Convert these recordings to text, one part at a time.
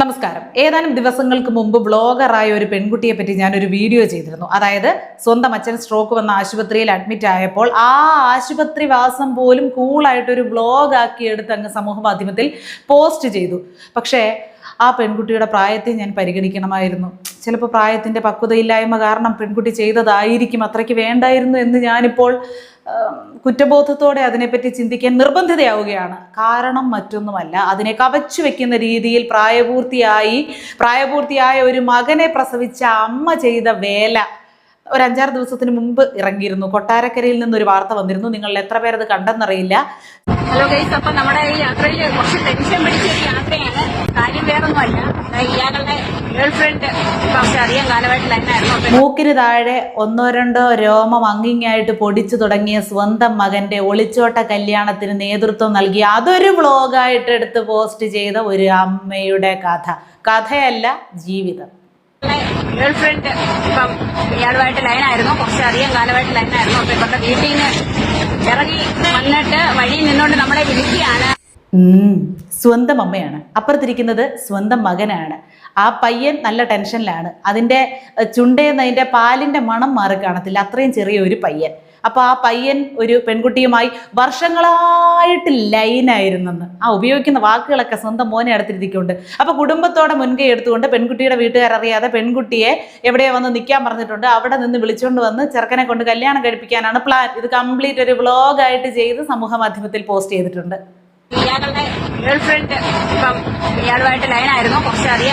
നമസ്കാരം. ഏതാനും ദിവസങ്ങൾക്ക് മുമ്പ് ബ്ലോഗറായ ഒരു പെൺകുട്ടിയെ പറ്റി ഞാനൊരു വീഡിയോ ചെയ്തിരുന്നു. അതായത് സ്വന്തം അച്ഛൻ സ്ട്രോക്ക് വന്ന ആശുപത്രിയിൽ അഡ്മിറ്റ് ആയപ്പോൾ ആ ആശുപത്രി വാസം പോലും കൂളായിട്ടൊരു വ്ളോഗാക്കി എടുത്ത് അങ്ങ് സമൂഹ മാധ്യമത്തിൽ പോസ്റ്റ് ചെയ്തു. പക്ഷേ ആ പെൺകുട്ടിയുടെ പ്രായത്തെ ഞാൻ പരിഗണിക്കണമായിരുന്നു. ചിലപ്പോൾ പ്രായത്തിന്റെ പക്വതയില്ലായ്മ കാരണം പെൺകുട്ടി ചെയ്തതായിരിക്കും അത്രയ്ക്ക് വേണ്ടായിരുന്നു എന്ന് ഞാനിപ്പോൾ കുറ്റബോധത്തോടെ അതിനെപ്പറ്റി ചിന്തിക്കാൻ നിർബന്ധിതയാവുകയാണ്. കാരണം മറ്റൊന്നുമല്ല അതിനെ കവച്ചു വെക്കുന്ന രീതിയിൽ പ്രായപൂർത്തിയായി പ്രായപൂർത്തിയായ ഒരു മകനെ പ്രസവിച്ച അമ്മ ചെയ്ത വേല ഒരു അഞ്ചാറ് ദിവസത്തിന് മുമ്പ് ഇറങ്ങിയിരുന്നു. കൊട്ടാരക്കരയിൽ നിന്നൊരു വാർത്ത വന്നിരുന്നു. നിങ്ങൾ എത്ര പേരത് കണ്ടെന്നറിയില്ല. ഹലോ ഗൈസ് അപ്പൊ നമ്മുടെ ഈ യാത്രയിൽ കുറച്ച് ടെൻഷൻ പിടിച്ച ഒരു യാത്രയാണ് കാര്യം വേറൊന്നുമല്ല ദാ ഇയാളുടെ ഗേൾഫ്രണ്ട് കുറച്ച് അധികം കാലമായിട്ട് മൂക്കിന് താഴെ ഒന്നോ രണ്ടോ രോമം അങ്ങിങ്ങായിട്ട് പൊടിച്ചു തുടങ്ങിയ സ്വന്തം മകന്റെ ഒളിച്ചോട്ട കല്യാണത്തിന് നേതൃത്വം നൽകി അതൊരു വ്ളോഗായിട്ട് എടുത്ത് പോസ്റ്റ് ചെയ്ത ഒരു അമ്മയുടെ കഥ. കഥയല്ല ജീവിതം. ഗേൾഫ്രണ്ട് ഇപ്പം ഇയാളുമായിട്ട് ലൈനായിരുന്നു കുറച്ച് അധികം കാലമായിട്ട് ലൈനായിരുന്നു അപ്പൊ ഇവരുടെ വീട്ടിൽ നിന്ന് ഇറങ്ങി വന്നിട്ട് വഴിയിൽ നിന്നുകൊണ്ട് നമ്മളെ വിളിക്കുകയാണ്. സ്വന്തം അമ്മയാണ്. അപ്പുറത്തിരിക്കുന്നത് സ്വന്തം മകനാണ്. ആ പയ്യൻ നല്ല ടെൻഷനിലാണ്. അതിന്റെ ചുണ്ടയെന്ന് അതിന്റെ പാലിന്റെ മണം മാറി കാണത്തില്ല. അത്രയും ചെറിയ ഒരു പയ്യൻ. അപ്പോൾ ആ പയ്യൻ ഒരു പെൺകുട്ടിയുമായി വർഷങ്ങളായിട്ട് ലൈനായിരുന്നെന്ന് ആ ഉപയോഗിക്കുന്ന വാക്കുകളൊക്കെ സ്വന്തം മോനെ അടുത്തിരിക്കുന്നുണ്ട് അപ്പോൾ കുടുംബത്തോടെ മുൻകൈ എടുത്തുകൊണ്ട് പെൺകുട്ടിയുടെ വീട്ടുകാരറിയാതെ പെൺകുട്ടിയെ എവിടെ വന്ന് നിൽക്കാൻ പറഞ്ഞിട്ടുണ്ട്. അവിടെ നിന്ന് വിളിച്ചുകൊണ്ട് വന്ന് ചെറുക്കനെ കൊണ്ട് കല്യാണം കഴിപ്പിക്കാനാണ് പ്ലാൻ ഇത് കംപ്ലീറ്റ് ഒരു വ്ളോഗായിട്ട് ചെയ്ത് സമൂഹ മാധ്യമത്തിൽ പോസ്റ്റ് ചെയ്തിട്ടുണ്ട്.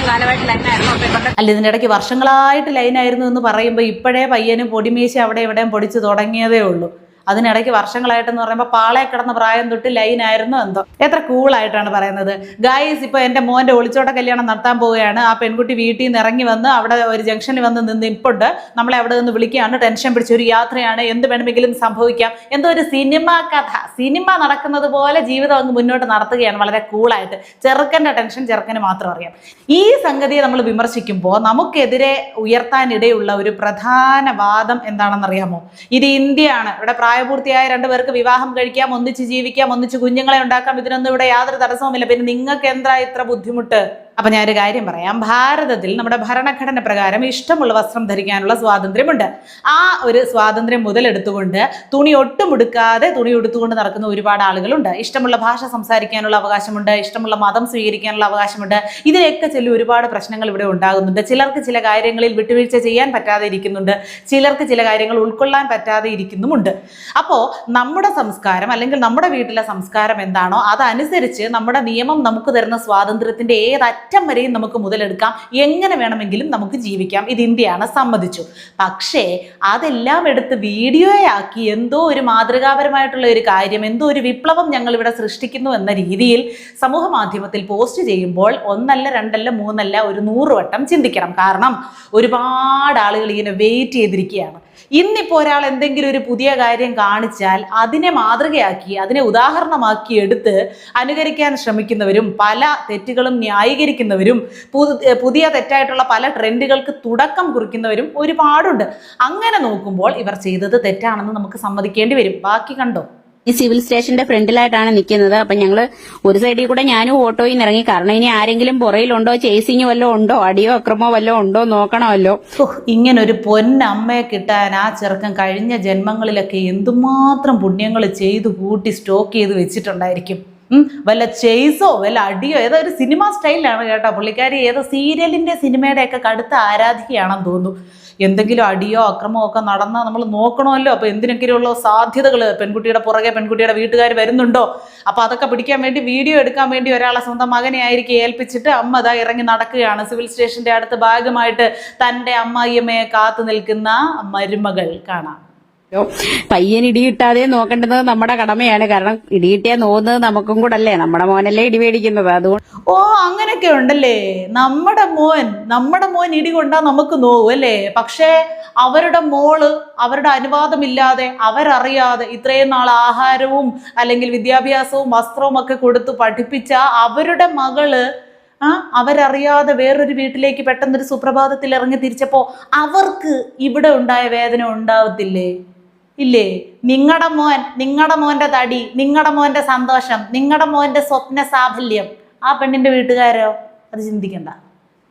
കാലമായിട്ട് അല്ല ഇതിന്റെ ഇടയ്ക്ക് വർഷങ്ങളായിട്ട് ലൈനായിരുന്നു എന്ന് പറയുമ്പോൾ ഇപ്പോഴേ പയ്യനും പൊടിമീശ അവിടെ ഇവിടെയും പൊടിച്ച് തുടങ്ങിയതേ ഉള്ളൂ. അതിനിടയ്ക്ക് വർഷങ്ങളായിട്ടെന്ന് പറയുമ്പോൾ പാളയെ കിടന്ന പ്രായം തൊട്ട് ലൈനായിരുന്നു എന്തോ. എത്ര കൂളായിട്ടാണ് പറയുന്നത്. ഗായ്സ് ഇപ്പോൾ എന്റെ മോന്റെ ഒളിച്ചോട്ട കല്യാണം നടത്താൻ പോവുകയാണ്. ആ പെൺകുട്ടി വീട്ടിൽ നിന്ന് ഇറങ്ങി വന്ന് അവിടെ ഒരു ജംഗ്ഷനിൽ വന്ന് നിന്ന് ഇപ്പുണ്ട്. നമ്മളെ അവിടെ നിന്ന് വിളിക്കുകയാണ്. ടെൻഷൻ പിടിച്ച ഒരു യാത്രയാണ്. എന്ത് വേണമെങ്കിലും സംഭവിക്കാം. എന്തോ ഒരു സിനിമ കഥ. സിനിമ നടക്കുന്നത് പോലെ ജീവിതം അങ്ങ് മുന്നോട്ട് നടത്തുകയാണ് വളരെ കൂളായിട്ട് ചെറുക്കന്റെ ടെൻഷൻ ചെറുക്കന് മാത്രം അറിയാം. ഈ സംഗതിയെ നമ്മൾ വിമർശിക്കുമ്പോൾ നമുക്കെതിരെ ഉയർത്താനിടയുള്ള ഒരു പ്രധാന വാദം എന്താണെന്നറിയാമോ? ഇത് ഇന്ത്യയാണ്. ഇവിടെ പ്രായപൂർത്തിയായ രണ്ടുപേർക്ക് വിവാഹം കഴിക്കാം ഒന്നിച്ച് ജീവിക്കാം ഒന്നിച്ച് കുഞ്ഞുങ്ങളെ ഉണ്ടാക്കാം. ഇതിനൊന്നും ഇവിടെ യാതൊരു തടസ്സവുമില്ല. പിന്നെ നിങ്ങൾക്ക് എന്താ ഇത്ര ബുദ്ധിമുട്ട്? അപ്പൊ ഞാനൊരു കാര്യം പറയാം. ഭാരതത്തിൽ നമ്മുടെ ഭരണഘടന പ്രകാരം ഇഷ്ടമുള്ള വസ്ത്രം ധരിക്കാനുള്ള സ്വാതന്ത്ര്യമുണ്ട്. ആ ഒരു സ്വാതന്ത്ര്യം മുതലെടുത്തുകൊണ്ട് തുണി ഒട്ടും ഉടുക്കാതെ തുണി ഉടുത്തുകൊണ്ട് നടക്കുന്ന ഒരുപാട് ആളുകളുണ്ട്. ഇഷ്ടമുള്ള ഭാഷ സംസാരിക്കാനുള്ള അവകാശമുണ്ട്. ഇഷ്ടമുള്ള മതം സ്വീകരിക്കാനുള്ള അവകാശമുണ്ട്. ഇതിനെയൊക്കെ ചില ഒരുപാട് പ്രശ്നങ്ങൾ ഇവിടെ ഉണ്ടാകുന്നുണ്ട്. ചിലർക്ക് ചില കാര്യങ്ങളിൽ വിട്ടുവീഴ്ച ചെയ്യാൻ പറ്റാതെ ഇരിക്കുന്നുണ്ട്. ചിലർക്ക് ചില കാര്യങ്ങൾ ഉൾക്കൊള്ളാൻ പറ്റാതെ ഇരിക്കുന്നുമുണ്ട്. അപ്പോൾ നമ്മുടെ സംസ്കാരം അല്ലെങ്കിൽ നമ്മുടെ വീട്ടിലെ സംസ്കാരം എന്താണോ അതനുസരിച്ച് നമ്മുടെ നിയമം നമുക്ക് തരുന്ന സ്വാതന്ത്ര്യത്തിന്റെ ഏതറ്റം വരെയും നമുക്ക് മുതലെടുക്കാം. എങ്ങനെ വേണമെങ്കിലും നമുക്ക് ജീവിക്കാം. ഇത് ഇന്ത്യയാണ് സമ്മതിച്ചു. പക്ഷേ അതെല്ലാം എടുത്ത് വീഡിയോയാക്കി എന്തോ ഒരു മാതൃകാപരമായിട്ടുള്ള ഒരു കാര്യം എന്തോ ഒരു വിപ്ലവം ഞങ്ങൾ ഇവിടെ സൃഷ്ടിക്കുന്നു എന്ന രീതിയിൽ സമൂഹ മാധ്യമത്തിൽ പോസ്റ്റ് ചെയ്യുമ്പോൾ ഒന്നല്ല രണ്ടല്ല മൂന്നല്ല ഒരു നൂറ് വട്ടം ചിന്തിക്കണം. കാരണം ഒരുപാട് ആളുകൾ ഇങ്ങനെ വെയിറ്റ് ചെയ്തിരിക്കുകയാണ്. ഇന്നിപ്പോൾ ഒരാൾ എന്തെങ്കിലും ഒരു പുതിയ കാര്യം കാണിച്ചാൽ അതിനെ മാതൃകയാക്കി അതിനെ ഉദാഹരണമാക്കി എടുത്ത് അനുകരിക്കാൻ ശ്രമിക്കുന്നവരും പല തെറ്റുകളും ന്യായീകരിക്കുന്നവരും പുതിയ തെറ്റായിട്ടുള്ള പല ട്രെൻഡുകൾക്ക് തുടക്കം കുറിക്കുന്നവരും ഒരുപാടുണ്ട്. അങ്ങനെ നോക്കുമ്പോൾ ഇവർ ചെയ്തത് തെറ്റാണെന്ന് നമുക്ക് സമ്മതിക്കേണ്ടി വരും. ബാക്കി കണ്ടോ? ഈ സിവിൽ സ്റ്റേഷന്റെ ഫ്രണ്ടിലായിട്ടാണ് നിൽക്കുന്നത് അപ്പൊ ഞങ്ങൾ ഒരു സൈഡിൽ കൂടെ ഞാനും ഓട്ടോയിൽ നിന്ന് ഇറങ്ങി. കാരണം ഇനി ആരെങ്കിലും പുറയിലുണ്ടോ ചേസിങ് വല്ലതും ഉണ്ടോ അടിയോ അക്രമോ വല്ലതും ഉണ്ടോ നോക്കണമല്ലോ. ഇങ്ങനെ ഒരു പൊന്നമ്മയെ കിട്ടാൻ ആ ചെറുക്കൻ കഴിഞ്ഞ ജന്മങ്ങളിലൊക്കെ എന്തുമാത്രം പുണ്യങ്ങൾ ചെയ്തു കൂട്ടി സ്റ്റോക്ക് ചെയ്ത് വെച്ചിട്ടുണ്ടായിരിക്കും. വല്ല ചെയ്സോ വല്ല അടിയോ ഏതോ ഒരു സിനിമ സ്റ്റൈലിലാണ് കേട്ടോ പുള്ളിക്കാരി. ഏതോ സീരിയലിന്റെ സിനിമയുടെ ഒക്കെ കടുത്ത ആരാധികയാണെന്ന് തോന്നുന്നു. എന്തെങ്കിലും അടിയോ അക്രമോ ഒക്കെ നടന്നാൽ നമ്മൾ നോക്കണമല്ലോ. അപ്പോൾ എന്തിനൊക്കെയുള്ള സാധ്യതകൾ പെൺകുട്ടിയുടെ പുറകെ പെൺകുട്ടിയുടെ വീട്ടുകാർ വരുന്നുണ്ടോ? അപ്പോൾ അതൊക്കെ പിടിക്കാൻ വേണ്ടി വീഡിയോ എടുക്കാൻ വേണ്ടി ഒരാളെ സ്വന്തം മകനെ ആയിരിക്കും ഏൽപ്പിച്ചിട്ട് അമ്മ അതാ ഇറങ്ങി നടക്കുകയാണ്. സിവിൽ സ്റ്റേഷന്റെ അടുത്ത് ഭാഗമായിട്ട് തന്റെ അമ്മായിയമ്മയെ കാത്തു നിൽക്കുന്ന മരുമകൾ കാണാം. പയ്യൻ ഇടിയിട്ടാതെ നോക്കേണ്ടത് നമ്മുടെ കടമയാണ്. കാരണം ഇടിയിട്ടേ നോക്കുന്നത് നമുക്കും കൂടെ അല്ലേ നമ്മുടെ മോനല്ലേ ഇടി മേടിക്കുന്നത്. അതുകൊണ്ട് ഓ അങ്ങനെയൊക്കെ ഉണ്ടല്ലേ? നമ്മുടെ മോൻ നമ്മുടെ മോൻ ഇടി കൊണ്ടാ നമുക്ക് നോവും അല്ലേ? പക്ഷേ അവരുടെ മോൾ അവരുടെ അനുവാദമില്ലാതെ അവരറിയാതെ ഇത്രയും നാൾ ആഹാരവും അല്ലെങ്കിൽ വിദ്യാഭ്യാസവും വസ്ത്രവും ഒക്കെ കൊടുത്ത് പഠിപ്പിച്ച അവരുടെ മകൾ ആ അവരറിയാതെ വേറൊരു വീട്ടിലേക്ക് പെട്ടെന്നൊരു സുപ്രഭാതത്തിൽ ഇറങ്ങി തിരിച്ചപ്പോൾ അവർക്ക് ഇവിടെ ഉണ്ടായ വേദന ഉണ്ടാവത്തില്ലേ? ഇല്ലേ? നിങ്ങളുടെ മോൻ നിങ്ങളുടെ മോന്റെ തടി നിങ്ങളുടെ മോന്റെ സന്തോഷം നിങ്ങളുടെ മോന്റെ സ്വപ്ന സാഫല്യം. ആ പെണ്ണിന്റെ വീട്ടുകാരോ? അത് ചിന്തിക്കണ്ട.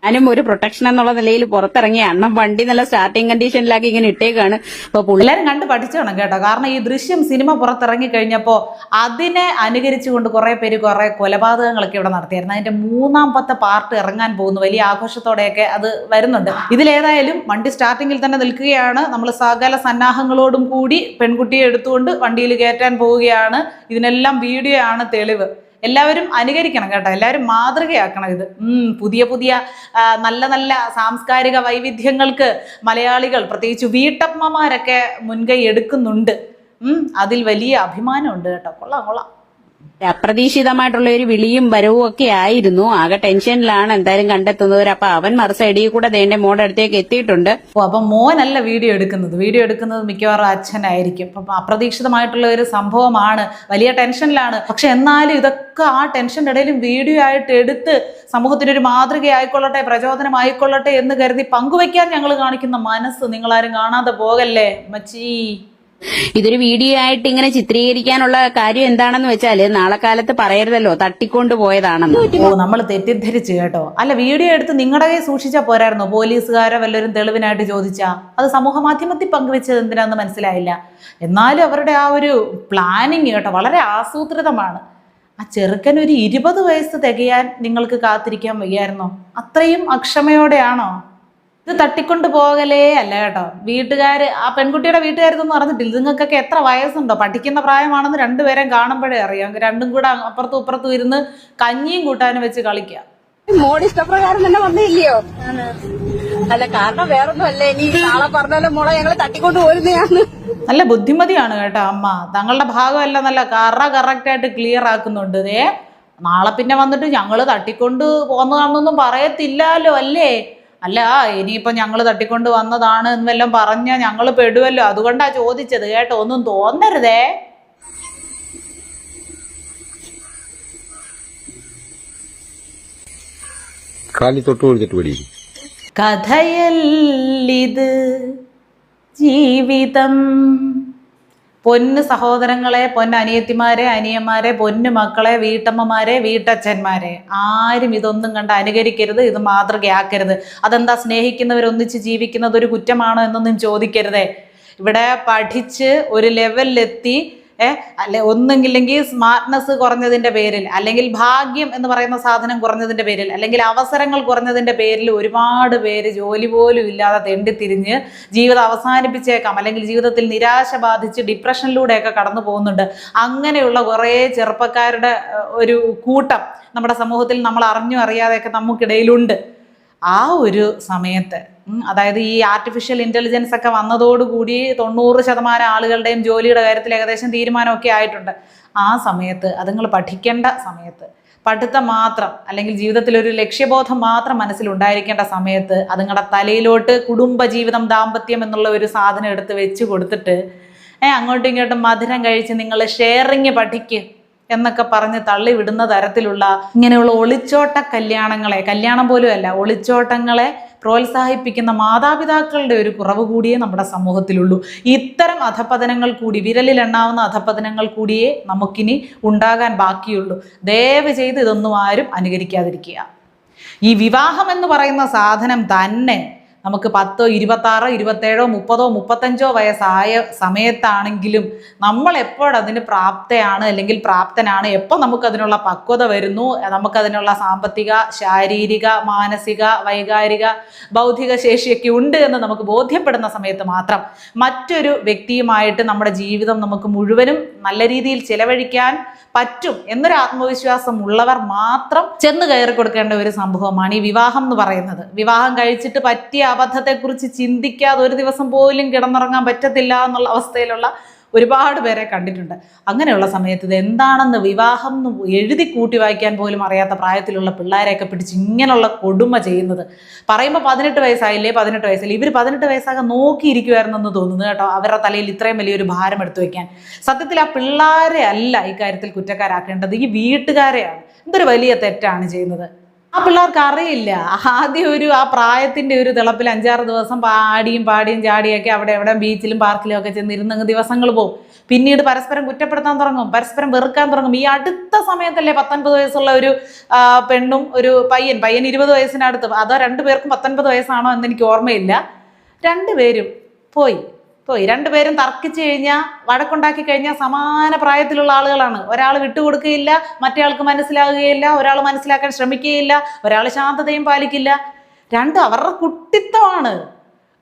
ഞാനും ഒരു പ്രൊട്ടക്ഷൻ എന്നുള്ള നിലയിൽ പുറത്തിറങ്ങിയ അണ്ണം വണ്ടി നല്ല സ്റ്റാർട്ടിംഗ് കണ്ടീഷനിലാക്കി ഇങ്ങനെ ഇട്ടേക്കാണ്. അപ്പൊ പിള്ളേരും കണ്ട് പഠിച്ചോണം കേട്ടോ. കാരണം ഈ ദൃശ്യം സിനിമ പുറത്തിറങ്ങി കഴിഞ്ഞപ്പോൾ അതിനെ അനുകരിച്ചുകൊണ്ട് കുറെ പേര് കുറെ കൊലപാതകങ്ങളൊക്കെ ഇവിടെ നടത്തിയായിരുന്നു. അതിന്റെ മൂന്നാമത്തെ പാർട്ട് ഇറങ്ങാൻ പോകുന്നു. വലിയ ആഘോഷത്തോടെയൊക്കെ അത് വരുന്നുണ്ട്. ഇതിലേതായാലും വണ്ടി സ്റ്റാർട്ടിങ്ങിൽ തന്നെ നിൽക്കുകയാണ്. നമ്മൾ സകല സന്നാഹങ്ങളോടും കൂടി പെൺകുട്ടിയെ എടുത്തുകൊണ്ട് വണ്ടിയിൽ കയറ്റാൻ പോവുകയാണ്. ഇതിനെല്ലാം വീഡിയോ ആണ് തെളിവ്. എല്ലാവരും അനുകരിക്കണം കേട്ടോ. എല്ലാവരും മാതൃകയാക്കണം ഇത്. പുതിയ പുതിയ നല്ല നല്ല സാംസ്കാരിക വൈവിധ്യങ്ങൾക്ക് മലയാളികൾ പ്രത്യേകിച്ച് വീട്ടമ്മമാരൊക്കെ മുൻകൈ എടുക്കുന്നുണ്ട്. അതിൽ വലിയ അഭിമാനമുണ്ട് കേട്ടോ. കൊള്ളാം കൊള്ളാം. അപ്രതീക്ഷിതമായിട്ടുള്ള ഒരു വിളിയും വരവും ഒക്കെ ആയിരുന്നു. ആകെ ടെൻഷനിലാണ് എന്തായാലും കണ്ടെത്തുന്നവർ അപ്പൊ അവൻ മറുസൈഡിൽ കൂടെ ദേന്റെ മോടെ അടുത്തേക്ക് എത്തിയിട്ടുണ്ട്. ഓ അപ്പം മോനല്ല വീഡിയോ എടുക്കുന്നത്. വീഡിയോ എടുക്കുന്നത് മിക്കവാറും അച്ഛനായിരിക്കും. അപ്പം അപ്രതീക്ഷിതമായിട്ടുള്ള ഒരു സംഭവമാണ്. വലിയ ടെൻഷനിലാണ്. പക്ഷെ എന്നാലും ഇതൊക്കെ ആ ടെൻഷന്റെ ഇടയിലും വീഡിയോ ആയിട്ട് എടുത്ത് സമൂഹത്തിനൊരു മാതൃകയായിക്കൊള്ളട്ടെ പ്രചോദനമായിക്കൊള്ളട്ടെ എന്ന് കരുതി പങ്കുവയ്ക്കാൻ ഞങ്ങൾ കാണിക്കുന്ന മനസ്സ് നിങ്ങളാരും കാണാതെ പോകല്ലേ മച്ചീ ഇതൊരു വീഡിയോ ആയിട്ട് ഇങ്ങനെ ചിത്രീകരിക്കാനുള്ള കാര്യം എന്താണെന്ന് വെച്ചാൽ നാളെ കാലത്ത് പറയരുതല്ലോ. തട്ടിക്കൊണ്ടു പോയതാണെന്ന്. നമ്മൾ തെറ്റിദ്ധരിച്ചു കേട്ടോ. അല്ല വീഡിയോ എടുത്ത് നിങ്ങളുടെ കയ്യിൽ സൂക്ഷിച്ചാൽ പോരായിരുന്നോ? പോലീസുകാരോ വല്ലവരും തെളിവിനായിട്ട് ചോദിച്ചാ? അത് സമൂഹ മാധ്യമത്തിൽ പങ്കുവെച്ചത് എന്തിനാന്ന് മനസ്സിലായില്ല. എന്നാലും അവരുടെ ആ ഒരു പ്ലാനിങ് കേട്ടോ വളരെ ആസൂത്രിതമാണ്. ആ ചെറുക്കൻ ഒരു ഇരുപത് വയസ്സ് തികയാൻ നിങ്ങൾക്ക് കാത്തിരിക്കാൻ വയ്യായിരുന്നോ? അത്രയും അക്ഷമയോടെയാണോ? ഇത് തട്ടിക്കൊണ്ട് പോകലേ അല്ല കേട്ടോ. വീട്ടുകാർ ആ പെൺകുട്ടിയുടെ വീട്ടുകാരിതൊന്നും അറിഞ്ഞിട്ടില്ല. നിങ്ങൾക്കൊക്കെ എത്ര വയസ്സുണ്ടോ? പഠിക്കുന്ന പ്രായമാണെന്ന് രണ്ടുപേരെയും കാണുമ്പോഴേ അറിയാം. രണ്ടും കൂടെ അപ്പുറത്തും ഇപ്പുറത്തും ഇരുന്ന് കഞ്ഞിയും കൂട്ടാനും വെച്ച് കളിക്കാം. മോഡ് ഇഷ്ടപ്രകാരം തന്നെ വന്നില്ലയോ? അല്ല കാരണം വേറൊന്നും അല്ല ഇനി നാളെ പറഞ്ഞാലും മോളെ ഞങ്ങൾ തട്ടിക്കൊണ്ട് പോരുന്നതാണ്. നല്ല ബുദ്ധിമതിയാണ് കേട്ടോ അമ്മ. തങ്ങളുടെ ഭാഗമല്ല നല്ല കറ കറക്റ്റ് ആയിട്ട് ക്ലിയർ ആക്കുന്നുണ്ട്. ദേ നാളെ പിന്നെ വന്നിട്ട് ഞങ്ങൾ തട്ടിക്കൊണ്ട് പോന്നതാണെന്നൊന്നും പറയത്തില്ലല്ലോ അല്ലേ? അല്ല ഇനിയിപ്പോൾ ഞങ്ങൾ തട്ടിക്കൊണ്ട് വന്നതാണ് എന്ന് വല്ലതും പറഞ്ഞാൽ ഞങ്ങൾ പെടുവല്ലോ. അതുകൊണ്ടാണ് ചോദിച്ചത് കേട്ടോ ഒന്നും തോന്നരുതേ. തൊട്ട് കൊടുത്തിട്ട് കഥയല്ലിത് ജീവിതം പൊന്ന് സഹോദരങ്ങളെ പൊന്ന് അനിയത്തിമാരെ അനിയന്മാരെ പൊന്നു മക്കളെ വീട്ടമ്മമാരെ വീട്ടച്ഛന്മാരെ. ആരും ഇതൊന്നും കണ്ട് അനുകരിക്കരുത് ഇത് മാതൃകയാക്കരുത്. അതെന്താ സ്നേഹിക്കുന്നവരൊന്നിച്ച് ജീവിക്കുന്നത് ഒരു കുറ്റമാണോ എന്നൊന്നും ചോദിക്കരുതേ. ഇവിടെ പഠിച്ച് ഒരു ലെവലിലെത്തി ഏ? അല്ലെ ഒന്നെങ്കില്ലെങ്കിൽ സ്മാർട്ട്നെസ് കുറഞ്ഞതിന്റെ പേരിൽ അല്ലെങ്കിൽ ഭാഗ്യം എന്ന് പറയുന്ന സാധനം കുറഞ്ഞതിന്റെ പേരിൽ അല്ലെങ്കിൽ അവസരങ്ങൾ കുറഞ്ഞതിന്റെ പേരിൽ ഒരുപാട് പേര് ജോലി പോലും ഇല്ലാതെ തെണ്ടിത്തിരിഞ്ഞ് ജീവിതം അവസാനിപ്പിച്ചേക്കാം അല്ലെങ്കിൽ ജീവിതത്തിൽ നിരാശ ബാധിച്ച് ഡിപ്രഷനിലൂടെയൊക്കെ കടന്നു പോകുന്നുണ്ട്. അങ്ങനെയുള്ള കുറേ ചെറുപ്പക്കാരുടെ ഒരു കൂട്ടം നമ്മുടെ സമൂഹത്തിൽ നമ്മൾ അറിഞ്ഞും അറിയാതെയൊക്കെ നമുക്കിടയിലുണ്ട്. ആ ഒരു സമയത്ത് അതായത് ഈ ആർട്ടിഫിഷ്യൽ ഇന്റലിജൻസ് ഒക്കെ വന്നതോടുകൂടി തൊണ്ണൂറ് ശതമാനം ആളുകളുടെയും ജോലിയുടെ കാര്യത്തിൽ ഏകദേശം തീരുമാനമൊക്കെ ആയിട്ടുണ്ട്. ആ സമയത്ത് അതുങ്ങൾ പഠിക്കേണ്ട സമയത്ത് പഠിത്തം മാത്രം അല്ലെങ്കിൽ ജീവിതത്തിൽ ഒരു ലക്ഷ്യബോധം മാത്രം മനസ്സിലുണ്ടായിരിക്കേണ്ട സമയത്ത് അതുങ്ങളുടെ തലയിലോട്ട് കുടുംബജീവിതം ദാമ്പത്യം എന്നുള്ള ഒരു സാധനം എടുത്ത് വെച്ച് കൊടുത്തിട്ട് ഏ അങ്ങോട്ടും ഇങ്ങോട്ടും മധുരം കഴിച്ച് നിങ്ങൾ ഷെയറിങ് പഠിക്ക്. എന്നൊക്കെ പറഞ്ഞ് തള്ളിവിടുന്ന തരത്തിലുള്ള ഇങ്ങനെയുള്ള ഒളിച്ചോട്ട കല്യാണങ്ങളെ കല്യാണം പോലും അല്ല ഒളിച്ചോട്ടങ്ങളെ പ്രോത്സാഹിപ്പിക്കുന്ന മാതാപിതാക്കളുടെ ഒരു കുറവ് കൂടിയേ നമ്മുടെ സമൂഹത്തിലുള്ളൂ. ഇത്തരം അധപതനങ്ങൾ കൂടി വിരലിലെണ്ണാവുന്ന അധപതനങ്ങൾ കൂടിയേ നമുക്കിനി ഉണ്ടാകാൻ ബാക്കിയുള്ളൂ. ദയവ് ചെയ്ത് ഇതൊന്നും ആരും അനുകരിക്കാതിരിക്കുക. ഈ വിവാഹം എന്ന് പറയുന്ന സാധനം തന്നെ നമുക്ക് പത്തോ ഇരുപത്താറോ ഇരുപത്തേഴോ മുപ്പതോ മുപ്പത്തഞ്ചോ വയസ്സായ സമയത്താണെങ്കിലും നമ്മൾ എപ്പോഴതിന് പ്രാപ്തയാണ് അല്ലെങ്കിൽ പ്രാപ്തനാണ് എപ്പോൾ നമുക്കതിനുള്ള പക്വത വരുന്നു നമുക്കതിനുള്ള സാമ്പത്തിക ശാരീരിക മാനസിക വൈകാരിക ബൗദ്ധിക ശേഷിയൊക്കെ ഉണ്ട് എന്ന് നമുക്ക് ബോധ്യപ്പെടുന്ന സമയത്ത് മാത്രം മറ്റൊരു വ്യക്തിയുമായിട്ട് നമ്മുടെ ജീവിതം നമുക്ക് മുഴുവനും നല്ല രീതിയിൽ ചിലവഴിക്കാൻ പറ്റും എന്നൊരു ആത്മവിശ്വാസം ഉള്ളവർ മാത്രം ചെന്ന് കയറി കൊടുക്കേണ്ട ഒരു സംഭവമാണ് ഈ വിവാഹം എന്ന് പറയുന്നത്. വിവാഹം കഴിച്ചിട്ട് പറ്റിയ അബദ്ധത്തെക്കുറിച്ച് ചിന്തിക്കാതെ ഒരു ദിവസം പോലും കിടന്നുറങ്ങാൻ പറ്റത്തില്ല എന്നുള്ള അവസ്ഥയിലുള്ള ഒരുപാട് പേരെ കണ്ടിട്ടുണ്ട്. അങ്ങനെയുള്ള സമയത്ത് ഇത് എന്താണെന്ന് വിവാഹം എഴുതി കൂട്ടി വായിക്കാൻ പോലും അറിയാത്ത പ്രായത്തിലുള്ള പിള്ളേരെയൊക്കെ പിടിച്ച് ഇങ്ങനെയുള്ള കൊടുമ ചെയ്യുന്നത്. പറയുമ്പോൾ പതിനെട്ട് വയസ്സായില്ലേ? പതിനെട്ട് വയസ്സായി ഇവർ പതിനെട്ട് വയസ്സാകെ നോക്കിയിരിക്കുമായിരുന്നെന്ന് തോന്നുന്നു കേട്ടോ അവരുടെ തലയിൽ ഇത്രയും വലിയൊരു ഭാരം എടുത്തു വയ്ക്കാൻ സത്യത്തിൽ ആ പിള്ളേരെ അല്ല ഇക്കാര്യത്തിൽ കുറ്റക്കാരാക്കേണ്ടത്. ഈ വീട്ടുകാരെയാണ്. എന്തൊരു വലിയ തെറ്റാണ് ചെയ്യുന്നത്. ആ പിള്ളേർക്ക് അറിയില്ല. ആദ്യം ഒരു ആ പ്രായത്തിന്റെ ഒരു തിളപ്പിൽ അഞ്ചാറ് ദിവസം പാടിയും പാടിയും ചാടിയൊക്കെ അവിടെ എവിടെ ബീച്ചിലും പാർക്കിലും ഒക്കെ ചെന്നിരുന്നങ്ങ് ദിവസങ്ങൾ പോകും പിന്നീട് പരസ്പരം കുറ്റപ്പെടുത്താൻ തുടങ്ങും. പരസ്പരം വെറുക്കാൻ തുടങ്ങും. ഈ അടുത്ത സമയത്തല്ലേ പത്തൊൻപത് വയസ്സുള്ള ഒരു പെണ്ണും ഒരു പയ്യൻ പയ്യൻ ഇരുപത് വയസ്സിനടുത്ത്. അതോ രണ്ടുപേർക്കും പത്തൊൻപത് വയസ്സാണോ എന്ന് എനിക്ക് ഓർമ്മയില്ല. രണ്ടുപേരും പോയി. പോയി രണ്ടുപേരും തർക്കിച്ചു കഴിഞ്ഞാൽ വഴക്കുണ്ടാക്കി കഴിഞ്ഞാൽ സമാന പ്രായത്തിലുള്ള ആളുകളാണ്. ഒരാൾ വിട്ടുകൊടുക്കുകയില്ല മറ്റേയാൾക്ക് മനസ്സിലാകുകയില്ല ഒരാൾ മനസ്സിലാക്കാൻ ശ്രമിക്കുകയില്ല ഒരാൾ ശാന്തതയും പാലിക്കില്ല. രണ്ടും അവരുടെ കുട്ടിത്തമാണ്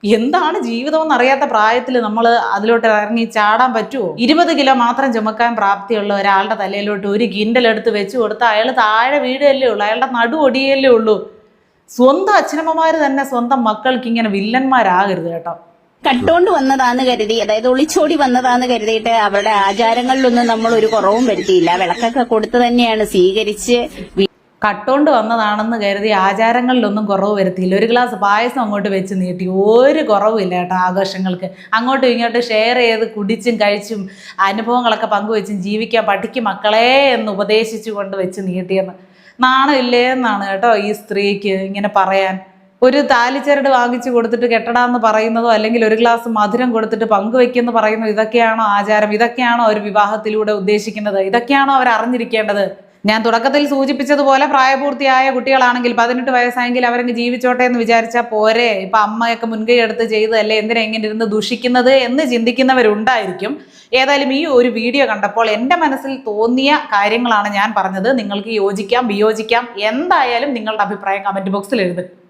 എന്താണ് ജീവിതം എന്നറിയാത്ത പ്രായത്തിൽ നമ്മൾ അതിലോട്ട് ഇറങ്ങി ചാടാൻ പറ്റുമോ ഇരുപത് കിലോ മാത്രം ചുമക്കാൻ പ്രാപ്തിയുള്ള ഒരാളുടെ തലയിലോട്ട് ഒരു ഗിൻഡലെടുത്ത് വെച്ച് കൊടുത്താൽ അയാൾ താഴെ വീടുകയല്ലേ ഉള്ളൂ അയാളുടെ നടു ഒടിയല്ലേ ഉള്ളൂ. സ്വന്തം അച്ഛനമ്മമാർ തന്നെ സ്വന്തം മക്കൾക്ക് ഇങ്ങനെ വില്ലന്മാരാകരുത് കേട്ടോ. കട്ടോണ്ട് വന്നതാന്ന് കരുതി അതായത് ഒളിച്ചോടി വന്നതാന്ന് കരുതിയിട്ട് അവരുടെ ആചാരങ്ങളിലൊന്നും നമ്മൾ ഒരു കുറവും വരുത്തിയില്ല. വിളക്കൊക്കെ കൊടുത്തു തന്നെയാണ് സ്വീകരിച്ച് കട്ടോണ്ട് വന്നതാണെന്ന് കരുതി ആചാരങ്ങളിലൊന്നും കുറവ് വരുത്തിയില്ല. ഒരു ഗ്ലാസ് പായസം അങ്ങോട്ട് വെച്ച് നീട്ടി. ഒരു കുറവുമില്ല കേട്ടോ ആഘോഷങ്ങൾക്ക്. അങ്ങോട്ടും ഇങ്ങോട്ടും ഷെയർ ചെയ്ത് കുടിച്ചും കഴിച്ചും അനുഭവങ്ങളൊക്കെ പങ്കുവെച്ചും ജീവിക്കാൻ പഠിക്കും മക്കളെ എന്ന് ഉപദേശിച്ചു കൊണ്ട് വെച്ച് നീട്ടിയെന്ന്. നാണമില്ലേ എന്നാണ് കേട്ടോ ഈ സ്ത്രീക്ക് ഇങ്ങനെ പറയാൻ. ഒരു താലിച്ചരട് വാങ്ങിച്ചു കൊടുത്തിട്ട് കെട്ടടാന്ന് പറയുന്നതോ അല്ലെങ്കിൽ ഒരു ഗ്ലാസ് മധുരം കൊടുത്തിട്ട് പങ്കുവെക്കുമെന്ന് പറയുന്നതോ ഇതൊക്കെയാണോ ആചാരം? ഇതൊക്കെയാണോ ഒരു വിവാഹത്തിലൂടെ ഉദ്ദേശിക്കുന്നത്? ഇതൊക്കെയാണോ അവർ അറിഞ്ഞിരിക്കേണ്ടത്? ഞാൻ തുടക്കത്തിൽ സൂചിപ്പിച്ചതുപോലെ പ്രായപൂർത്തിയായ കുട്ടികളാണെങ്കിൽ പതിനെട്ട് വയസ്സായെങ്കിൽ അവരങ്ങ് ജീവിച്ചോട്ടെ എന്ന് വിചാരിച്ചാൽ പോരെ. ഇപ്പം അമ്മയൊക്കെ മുൻകൈ എടുത്ത് ചെയ്തതല്ലേ? എന്തിനാ എങ്ങനെ ഇരുന്ന് ദുഷിക്കുന്നത് എന്ന് ചിന്തിക്കുന്നവരുണ്ടായിരിക്കും. ഏതായാലും ഈ ഒരു വീഡിയോ കണ്ടപ്പോൾ എന്റെ മനസ്സിൽ തോന്നിയ കാര്യങ്ങളാണ് ഞാൻ പറഞ്ഞത്. നിങ്ങൾക്ക് യോജിക്കാം വിയോജിക്കാം. എന്തായാലും നിങ്ങളുടെ അഭിപ്രായം കമന്റ് ബോക്സിൽ എഴുതുക